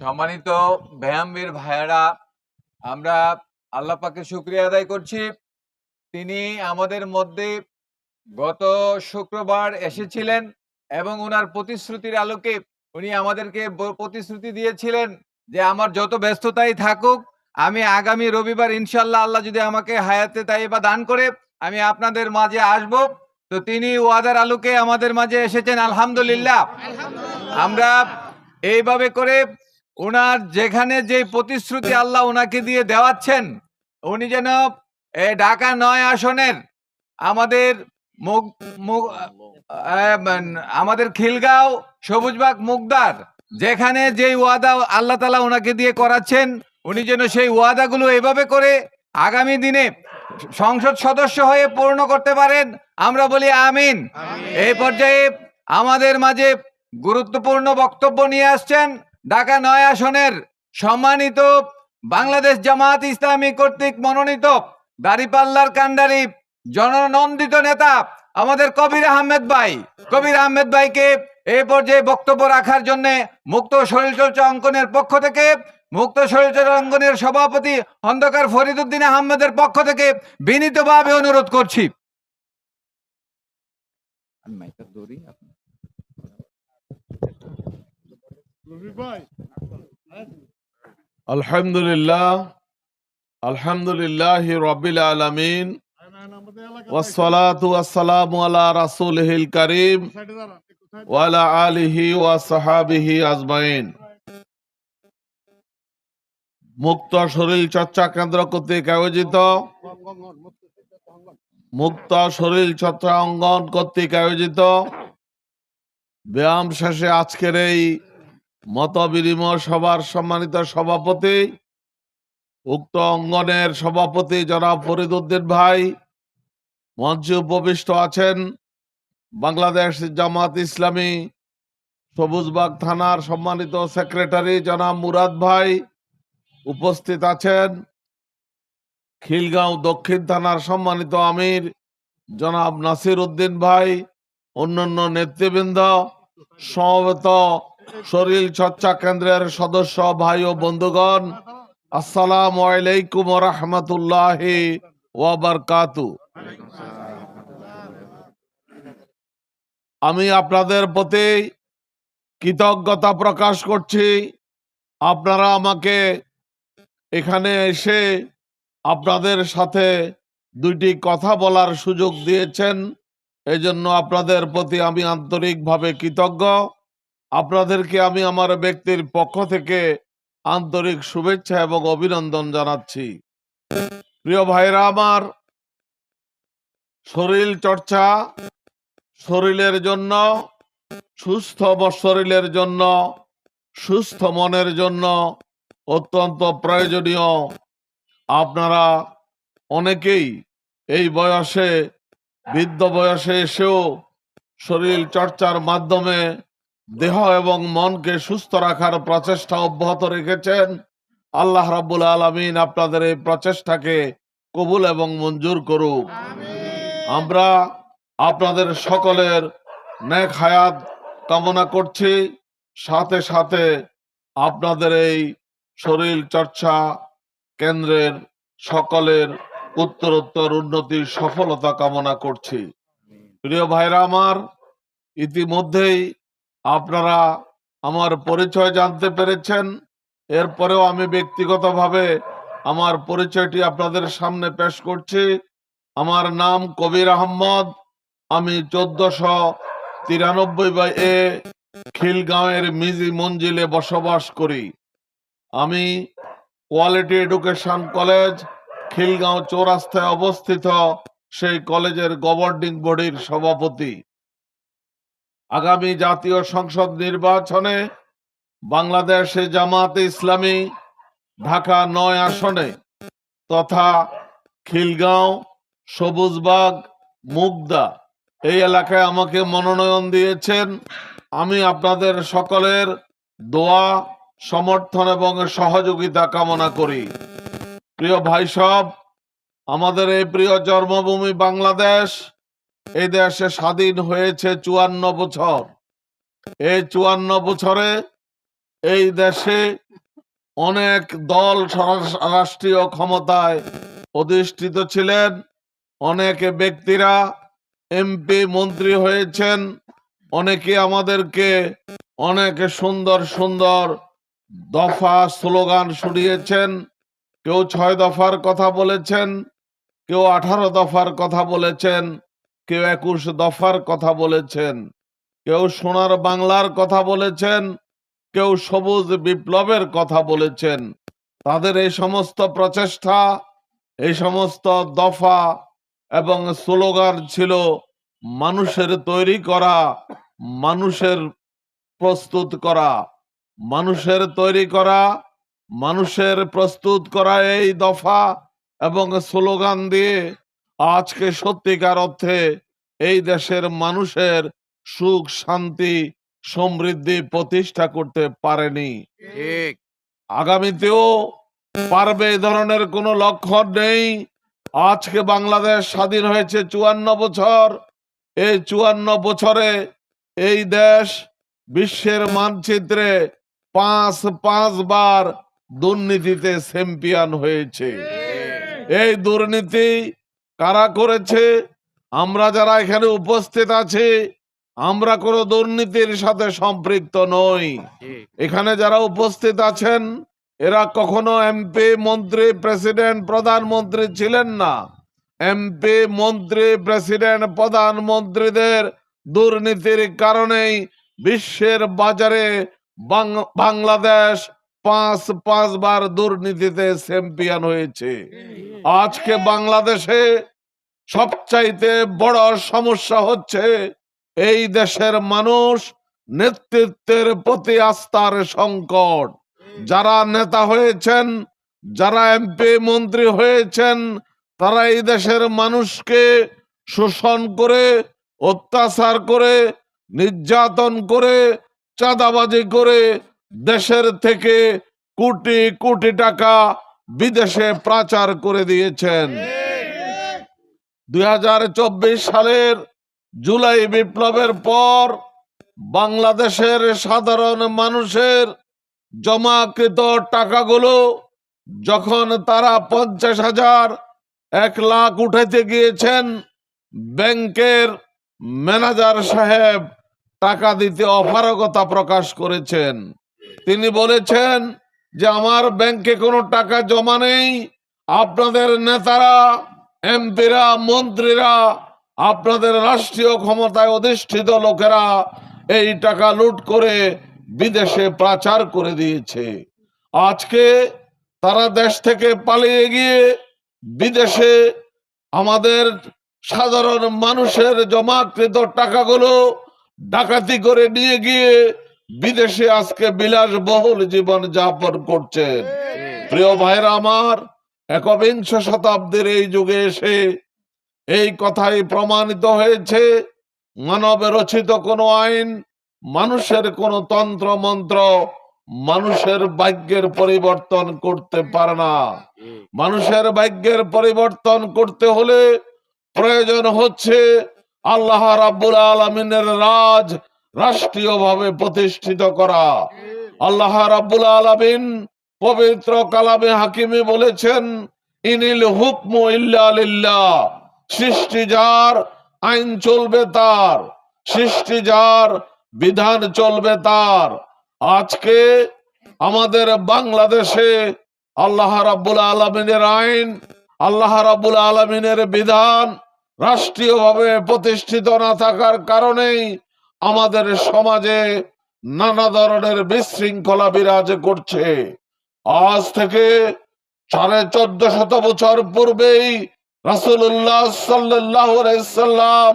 সম্মানিত ব্যায়ামবীর ভাইয়েরা, আমরা আল্লাহ পাকে শুক্রিয়া আদায় করছি। তিনি আমাদের মধ্যে গত শুক্রবার এসেছিলেন এবং ওনার প্রতিশ্রুতির আলোকে উনি আমাদেরকে প্রতিশ্রুতি দিয়েছিলেন যে আমার যত ব্যস্ততাই থাকুক, আমি আগামী রবিবার ইনশাল্লাহ আল্লাহ যদি আমাকে হায়াতে তাই বা দান করে, আমি আপনাদের মাঝে আসব। তো তিনি ওয়াদার আলোকে আমাদের মাঝে এসেছেন, আলহামদুলিল্লাহ। আমরা এইভাবে করে ওনার যেখানে যে প্রতিশ্রুতি আল্লাহ ওনাকে দিয়ে দেওয়াচ্ছেন, উনি যেন ঢাকা নয় আসনের আমাদের আমাদের খিলগাঁও সবুজবাগ মুগদার, যেখানে যেই ওয়াদা আল্লাহ তালা ওনাকে দিয়ে করাচ্ছেন, উনি যেন সেই ওয়াদাগুলো এভাবে করে আগামী দিনে সংসদ সদস্য হয়ে পূর্ণ করতে পারেন আমরা বলি আমিন। এই পর্যায়ে আমাদের মাঝে গুরুত্বপূর্ণ বক্তব্য নিয়ে আসছেন ঢাকা নয় আসনের সম্মানিত বাংলাদেশ জামাত ইসলামী কর্তৃক মনোনীত দাড়িপাল্লার কান্ডারি জননন্দিত নেতা আমাদের কবির আহমেদ ভাই। কবির আহমেদ ভাইকে এই পর্যায়ে বক্তব্য রাখার জন্য মুক্ত শরীরচর্চা অঙ্কনের পক্ষ থেকে। মুক্ত অঙ্কনের সভাপতি অন্ধকার ফরিদুদ্দিন আহমেদের পক্ষ থেকে বিনীতভাবে অনুরোধ করছি। আলহামদুলিল্লাহ আলহামদুলিল্লাহ রবিল আলমিন ওয়াসসালাতু ওয়াসসালামু আলা রাসূলিহিল কারীম ওয়ালা আলিহি ওয়া সাহাবিহি আজমাইন। মুক্ত শরীর চর্চা কেন্দ্র কর্তৃক আয়োজিত। মুক্ত শরীর চর্চা অঙ্গন কর্তৃক আয়োজিত। ব্যায়াম শেষে আজকের এই মত বিনিময় সভার সম্মানিত সভাপতি, উক্ত অঙ্গনের সভাপতি জনাব ফরিদুদ্দিন ভাই, মঞ্চে উপবিষ্ট আছেন বাংলাদেশ জামাত ইসলামী সবুজবাগ থানার সম্মানিত সেক্রেটারি জনাব মুরাদ ভাই উপস্থিত আছেন খিলগাঁও দক্ষিণ থানার সম্মানিত আমির জনাব নাসির উদ্দিন ভাই, অন্যান্য নেতৃবৃন্দ, সমবেত শরীর চর্চা কেন্দ্রের সদস্য ভাই ও বন্ধুগণ, আসসালাম আলাইকুম রহমতুল্লাহ ওয়াবারকাতু আমি আপনাদের প্রতি কৃতজ্ঞতা প্রকাশ করছি। আপনারা আমাকে এখানে এসে আপনাদের সাথে দুইটি কথা বলার সুযোগ দিয়েছেন। এজন্য আপনাদের প্রতি আমি আন্তরিকভাবে কৃতজ্ঞ। আপনাদেরকে আমি আমার ব্যক্তির পক্ষ থেকে আন্তরিক শুভেচ্ছা এবং অভিনন্দন জানাচ্ছি। প্রিয় ভাইরা আমার শরীর চর্চা, শরীরের জন্য, সুস্থ শরীরের জন্য, সুস্থ মনের জন্য অত্যন্ত প্রয়োজনীয়। আপনারা অনেকেই এই বয়সে বৃদ্ধ বয়সে এসেও শরীর চর্চার মাধ্যমে দেহ এবং মনকে সুস্থ রাখার প্রচেষ্টা অব্যাহত রেখেছেন। আল্লাহ রাব্বুল আলামিন আপনাদের এই প্রচেষ্টাকে কবুল এবং মঞ্জুর করুক। আমরা আপনাদের সকলের নেক হায়াত কামনা করছি। সাথে সাথে আপনাদের এই শরীর চর্চা কেন্দ্রের সকলের উত্তরোত্তর উন্নতির সফলতা কামনা করছি। প্রিয় ভাইরা আমার, ইতিমধ্যেই আপনারা আমার পরিচয় জানতে পেরেছেন। এরপরেও আমি ব্যক্তিগতভাবে আমার পরিচয়টি আপনাদের সামনে পেশ করছি। আমার নাম কবির আহম্মদ, আমি চোদ্দশো তিরানব্বই বাই এ খিলগাঁওয়ের মিজি মঞ্জিলে বসবাস করি। আমি কোয়ালিটি এডুকেশন কলেজ খিলগাঁও চৌরাস্তায় অবস্থিত সেই কলেজের গভর্নিং বডির সভাপতি। আগামী জাতীয় সংসদ নির্বাচনে বাংলাদেশে জামাতে ইসলামী ঢাকা নয় আসনে তথা খিলগাঁও, সবুজবাগ, মুগদা এই এলাকায় আমাকে মনোনয়ন দিয়েছেন। আমি আপনাদের সকলের দোয়া সমর্থন এবং সহযোগিতা কামনা করি। প্রিয় ভাই সব, আমাদের এই প্রিয় জন্মভূমি বাংলাদেশ, এই দেশে স্বাধীন হয়েছে চুয়ান্ন বছর। এই চুয়ান্ন বছরে এই দেশে অনেক দল রাষ্ট্রীয় ক্ষমতায় অধিষ্ঠিত ছিলেন। অনেক ব্যক্তিরা, এমপি, মন্ত্রী হয়েছেন। অনেকে আমাদেরকে অনেক সুন্দর সুন্দর দফা স্লোগান শুনিয়েছেন, কেউ ছয় দফার কথা বলেছেন, কেউ আঠারো দফার কথা বলেছেন, কেউ একুশ দফার কথা বলেছেন, কেউ সোনার বাংলার কথা বলেছেন, কেউ সবুজ বিপ্লবের কথা বলেছেন। তাদের এই সমস্ত প্রচেষ্টা, এই সমস্ত দফা এবং স্লোগান ছিল মানুষের তৈরি করা, মানুষের প্রস্তুত করা। মানুষের তৈরি করা মানুষের প্রস্তুত করা এই দফা এবং স্লোগান দিয়ে আজকে সত্যিকার অর্থে এই দেশের মানুষের সুখ শান্তি সমৃদ্ধি প্রতিষ্ঠা করতে পারেনি। আগামীতেও পারবে এই ধরনের কোনো লক্ষণ নেই। আজকে বাংলাদেশ স্বাধীন হয়েছে চুয়ান্ন বছর। এই চুয়ান্ন বছরে এই দেশ বিশ্বের মানচিত্রে পাঁচ, পাঁচবার দুর্নীতিতে চ্যাম্পিয়ন হয়েছে। এই দুর্নীতি কারা করেছে? আমরা যারা এখানে উপস্থিত আছি, আমরা কোনো দুর্নীতির সাথে সম্পৃক্ত নই। এখানে যারা উপস্থিত আছেন, এরা কখনো এমপি, মন্ত্রী, প্রেসিডেন্ট, প্রধানমন্ত্রী ছিলেন না। এমপি, মন্ত্রী, প্রেসিডেন্ট, প্রধানমন্ত্রীদের দুর্নীতির কারণেই বিশ্বের বাজারে বাংলাদেশ পাঁচ, পাঁচবার দুর্নীতিতে চ্যাম্পিয়ন হয়েছে। আজকে বাংলাদেশে সবচাইতে বড় সমস্যা হচ্ছে, এই দেশের মানুষ নেতৃত্বের প্রতি আস্থার সংকট। যারা নেতা হয়েছেন, যারা এমপি মন্ত্রী হয়েছেন, তারা এই দেশের মানুষকে শোষণ করে, অত্যাচার করে, নির্যাতন করে চাঁদাবাজি করে দেশের থেকে কোটি কোটি টাকা বিদেশে পাচার করে দিয়েছেন। দু হাজার চব্বিশ সালের জুলাই বিপ্লবের পর বাংলাদেশের সাধারণ মানুষের জমাকৃত টাকাগুলো যখন তারা পঞ্চাশ হাজার এক লাখ উঠাইতে গিয়েছেন, ব্যাংকের ম্যানেজার সাহেব টাকা দিতে অপারগতা প্রকাশ করেছেন। তিনি বলেছেন যে, আমার ব্যাংকে কোনো টাকা জমা নেই। আপনাদের নেতারা, এমপিরা, মন্ত্রীরা, আপনাদের রাষ্ট্রীয় ক্ষমতায় অধিষ্ঠিত লোকেরা এই টাকা লুট করে বিদেশে পাচার করে দিয়েছে। আজকে তারা দেশ থেকে পালিয়ে গিয়ে বিদেশে আমাদের সাধারণ মানুষের জমাকৃত টাকাগুলো ডাকাতি করে নিয়ে গিয়ে বিদেশে আজকে বিলাসবহুল জীবন যাপন করছেন প্রিয় ভাইরা আমার, একবিংশ শতাব্দীর এই যুগে এসে এই কথাই প্রমাণিত হয়েছে। মানব রচিত কোনো আইন, মানুষের কোনো তন্ত্র মন্ত্র মানুষের ভাগ্যের পরিবর্তন করতে পারে না। মানুষের ভাগ্যের পরিবর্তন করতে হলে প্রয়োজন হচ্ছে আল্লাহ রাব্বুল আলমিনের রাজ রাষ্ট্রীয়ভাবে প্রতিষ্ঠিত করা। আল্লাহ রাব্বুল আলামিন পবিত্র কালামে হাকিমে বলেছেন, ইনিল হুকমু ইল্লা সৃষ্টি যার আইন চলবে তার, সৃষ্টি যার বিধান চলবে তার। আজকে আমাদের বাংলাদেশে আল্লাহ রাব্বুল আলমিনের আইন, আল্লাহ রাব্বুল আলমিনের বিধান রাষ্ট্রীয়ভাবে প্রতিষ্ঠিত না থাকার কারণেই আমাদের সমাজে নানা ধরনের বিশৃঙ্খলা বিরাজ করছে। আজ থেকে সাড়ে চোদ্দ শত বছর পূর্বেই রাসুল্লাহ সাল্লাহ সাল্লাম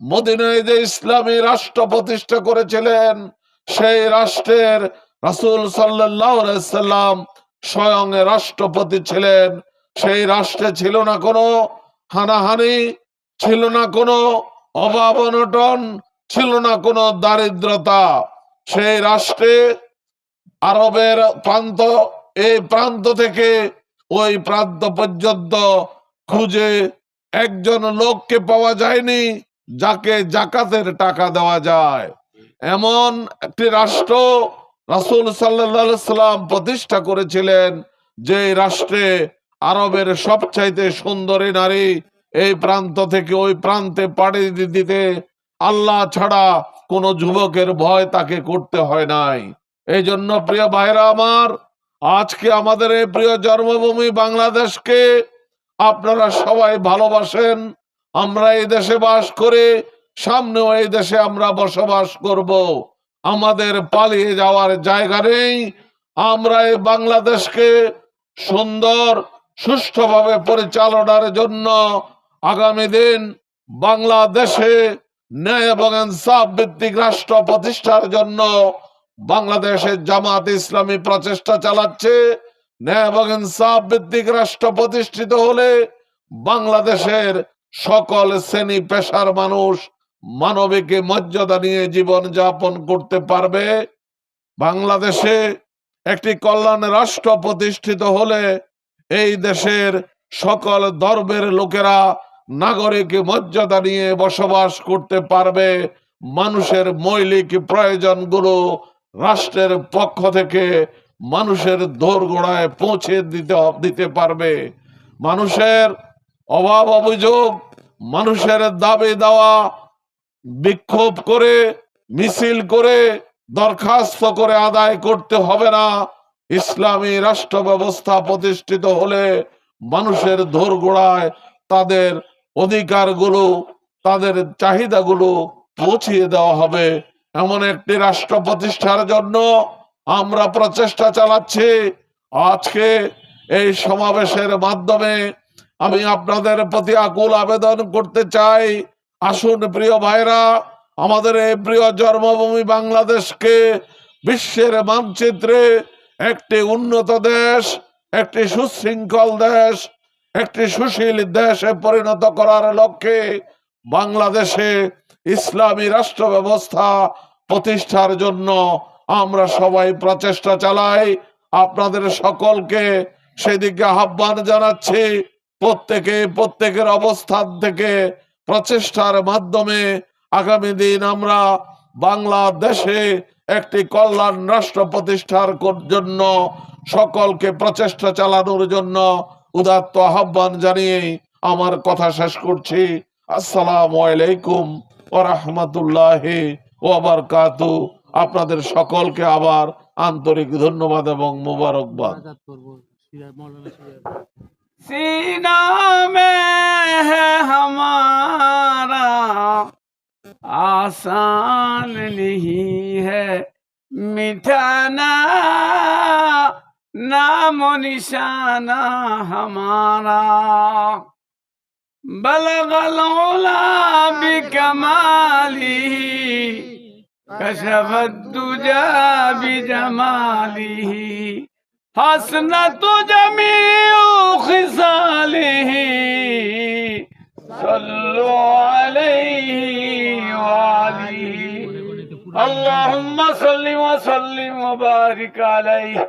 মদিনায় যে ইসলামী রাষ্ট্র প্রতিষ্ঠা করেছিলেন, সেই রাষ্ট্রের রাসুল সাল্লাম স্বয়ং রাষ্ট্রপতি ছিলেন। সেই রাষ্ট্রে ছিল না কোনো হানাহানি ছিল না কোনো অভাব অনটন, ছিল না কোনো দারিদ্রতা। সেই রাষ্ট্রে আরবের প্রান্ত, এই প্রান্ত থেকে ওই প্রান্ত পর্যন্ত খুঁজে একজন লোককে পাওয়া যায়নি, যাকে জাকাতের টাকা দেওয়া যায়। এমন একটি রাষ্ট্র রাসূল সাল্লাম প্রতিষ্ঠা করেছিলেন যে রাষ্ট্রে আরবের সবচাইতে সুন্দরী নারী এই প্রান্ত থেকে ওই প্রান্তে পাড়ি দিতে আল্লাহ ছাড়া কোন যুবকের ভয় তাকে করতে হয় নাই। এই জন্য প্রিয় ভাইরা আমার, আজকে আমাদের এই প্রিয় জন্মভূমি বাংলাদেশকে আপনারা সবাই ভালোবাসেন। আমরা এই দেশে বাস করে সামনেও এই দেশে আমরা বসবাস করব। আমাদের পালিয়ে যাওয়ার জায়গা নেই। আমরা এই বাংলাদেশকে সুন্দর, সুষ্ঠুভাবে পরিচালনার জন্য আগামী দিন বাংলাদেশে ন্যায় এবং ইনসাফ ভিত্তিক রাষ্ট্র প্রতিষ্ঠার জন্য বাংলাদেশের জামাত ইসলামী প্রচেষ্টা চালাচ্ছে। ন্যায় এবং ইনসাফ ভিত্তিক রাষ্ট্র প্রতিষ্ঠিত হলে বাংলাদেশের সকল শ্রেণি পেশার মানুষ মানবিক মর্যাদা নিয়ে জীবন যাপন করতে পারবে। বাংলাদেশে একটি কল্যাণ রাষ্ট্র প্রতিষ্ঠিত হলে এই দেশের সকল ধর্মের লোকেরা নাগরিক মর্যাদা নিয়ে বসবাস করতে পারবে। মানুষের মৌলিক প্রয়োজনগুলো রাষ্ট্রের পক্ষ থেকে মানুষের দোরগোড়ায় পৌঁছে দিতে দিতে পারবে। মানুষের অভাব অভিযোগ, মানুষের দাবি দেওয়া বিক্ষোভ করে, মিছিল করে, দরখাস্ত করে আদায় করতে হবে না। ইসলামী রাষ্ট্র ব্যবস্থা প্রতিষ্ঠিত হলে মানুষের দোরগোড়ায় তাদের অধিকারগুলো, তাদের চাহিদাগুলো পৌঁছিয়ে দেওয়া হবে। এমন একটি রাষ্ট্র প্রতিষ্ঠার জন্য আমরা প্রচেষ্টা চালাচ্ছি। আজকে এই সমাবেশের মাধ্যমে আমি আপনাদের প্রতি আকুল আবেদন করতে চাই। আসুন, প্রিয় ভাইরা, আমাদের এই প্রিয় জন্মভূমি বাংলাদেশকে বিশ্বের মানচিত্রে একটি উন্নত দেশ, একটি সুশৃঙ্খল দেশ একটি সুশীল দেশে পরিণত করার লক্ষ্যে বাংলাদেশে ইসলামী রাষ্ট্র ব্যবস্থা প্রতিষ্ঠার জন্য আমরা সবাই প্রচেষ্টা চালাই। আপনাদের সকলকে সেদিকে আহ্বান জানাচ্ছি। প্রত্যেকে প্রত্যেকের অবস্থান থেকে প্রচেষ্টার মাধ্যমে আগামী দিন আমরা বাংলাদেশে একটি কল্যাণ রাষ্ট্র প্রতিষ্ঠার জন্য সকলকে প্রচেষ্টা চালানোর জন্য উদাত্ত আহ্বান জানিয়ে আমার কথা শেষ করছি আসসালামু আলাইকুম ও রহমতুল্লাহ ওয়াবারকাতু আপনাদের সকলকে আবার আন্তরিক ধন্যবাদ এবং মোবারকবাদ आजाद करबो सिया मौलाना सिया सीना में है हमारा आसान नहीं है मिटाना नाम निशाना हमारा बलगलौला बिकमाली कशफ दुजा बिजमालिही حسنة جميع خصاله صلوا عليه وعليه اللهم صل وسلم وبارك عليه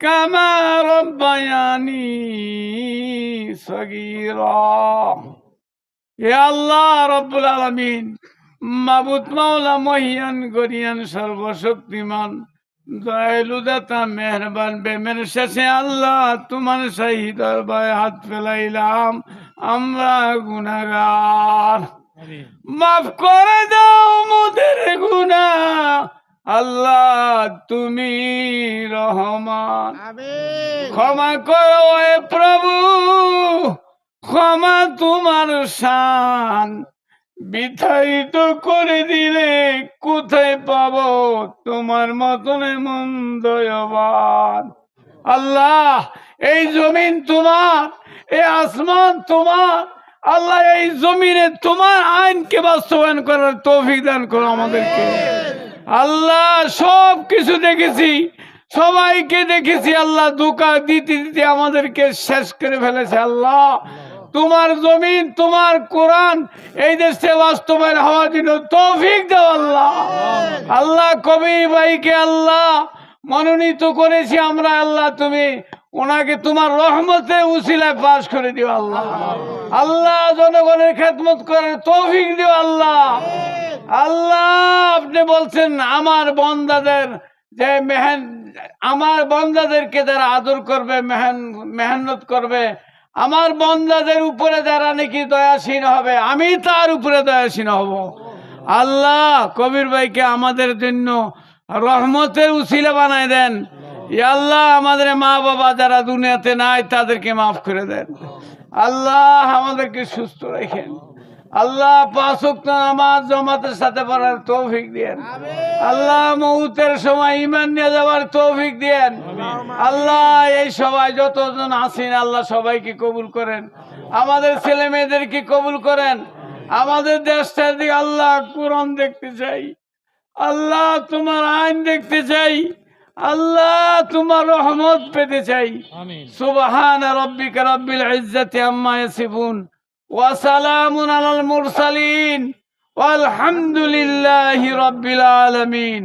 কামা রব্বায়ানি সগীরা হে আল্লাহ রব্বুল আলামিন মাবুত মাওলা মহিয়ান গরিয়ান সর্বশক্তিমান দয়ালুদাতা মেহরবান বেমের শেষে আল্লাহ তোমার সেই দরবারে হাত ফেলাইলাম আমরা গুনাগার। মাফ করে দাও আল্লাহ তুমি রহমান। ক্ষমা করো প্রভু ক্ষমা তোমার শান। বিতাড়িত করে দিলে কোথায় পাব তোমার মতন এমন দয়াবান? আল্লাহ এই জমিন তোমার এই আসমান তোমার। আল্লাহ এই জমিনে তোমার আইনকে বাস্তবায়ন করার তৌফিক দান করো আমাদেরকে। আল্লাহ, সব কিছু দেখেছি। সবাইকে দেখেছি, আল্লাহ ধোকা দিতে দিতে আমাদেরকে শেষ করে ফেলেছে, আল্লাহ। তোমার জমিন, তোমার কোরআন, এই দেশে বাস্তবায়ন হওয়ার জন্য তৌফিক দাও, আল্লাহ। আল্লাহ কবি ভাইকে, আল্লাহ, মনোনীত করেছি আমরা, আল্লাহ তুমি ওনাকে তোমার রহমতে উসিলায় পাশ করে দিও আল্লাহ। আল্লাহ জনগণের খেদমত করে তৌফিক দিও আল্লাহ। আল্লাহ, আপনি বলছেন আমার বন্দাদের যে মেহেন, আমার বন্দাদেরকে যারা আদর করবে, মেহেন মেহনত করবে, আমার বন্দাদের উপরে যারা নাকি দয়াসীন হবে, আমি তার উপরে দয়াসীন হব। আল্লাহ, কবির ভাইকে আমাদের জন্য রহমতের উসিলা বানায় দেন। আল্লাহ আমাদের মা বাবা যারা দুনিয়াতে নাই তাদেরকে মাফ করে দেন। আল্লাহ আমাদেরকে সুস্থ রাখেন। আল্লাহ পাঁচ নামাজ জমাতের সাথে পড়ার তৌফিক দেন। আল্লাহ মৌতের সময় ইমান নিয়ে যাওয়ার তৌফিক দেন। আল্লাহ এই সবাই যতজন আছেন আল্লাহ সবাইকে কবুল করেন। আমাদের ছেলে মেয়েদেরকে কবুল করেন। আমাদের দেশটার দিকে আল্লাহ কোরআন দেখতে চাই। আল্লাহ তোমার আইন দেখতে চাই। আল্লাহ তোমার রহমত পেতে চাই। সুবাহান রব্বিকা রব্বিল ইজ্জাতি আম্মা ইয়াসিফুন ওয়া সালামুন আলাল মুরসালিন। আলহামদুলিল্লাহি রব্বিল আলামিন।